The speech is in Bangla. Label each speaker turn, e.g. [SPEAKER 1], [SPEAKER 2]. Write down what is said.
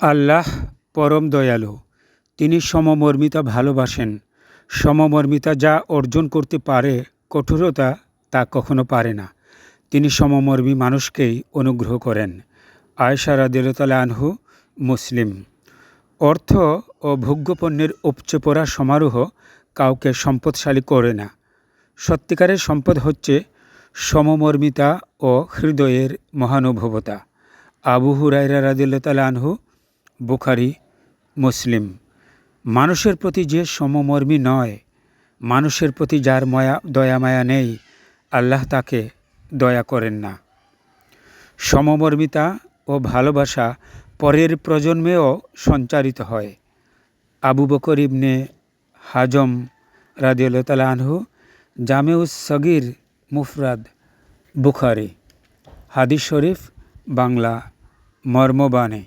[SPEAKER 1] আল্লাহ পরম দয়ালু। তিনি সমমর্মিতা ভালোবাসেন। সমমর্মিতা যা অর্জন করতে পারে, কঠোরতা তা কখনো পারে না। তিনি সমমর্মী মানুষকেই অনুগ্রহ করেন। আয়সা রাদিলতালা আনহু মুসলিম। অর্থ ও ভোগ্যপণ্যের উপচে পড়া সমারোহ কাউকে সম্পদশালী করে না। সত্যিকারের সম্পদ হচ্ছে সমমর্মিতা ও হৃদয়ের মহানুভবতা। আবু হুরাইরা রাদিল্লা আনহু বুখারি, মুসলিম। মানুষের প্রতি যে সমমর্মী নয়, মানুষের প্রতি যার মায়া, দয়া মায়া নেই, আল্লাহ তাকে দয়া করেন না। সমমর্মিতা ও ভালোবাসা পরের প্রজন্মেও সঞ্চারিত হয়। আবু বকর ইবনে হাজম রাদিউল্লাহ আনহু, জামেউস সগির, মুফরাদ, বুখারি। হাদিস শরীফ, বাংলা, মর্মবাণী।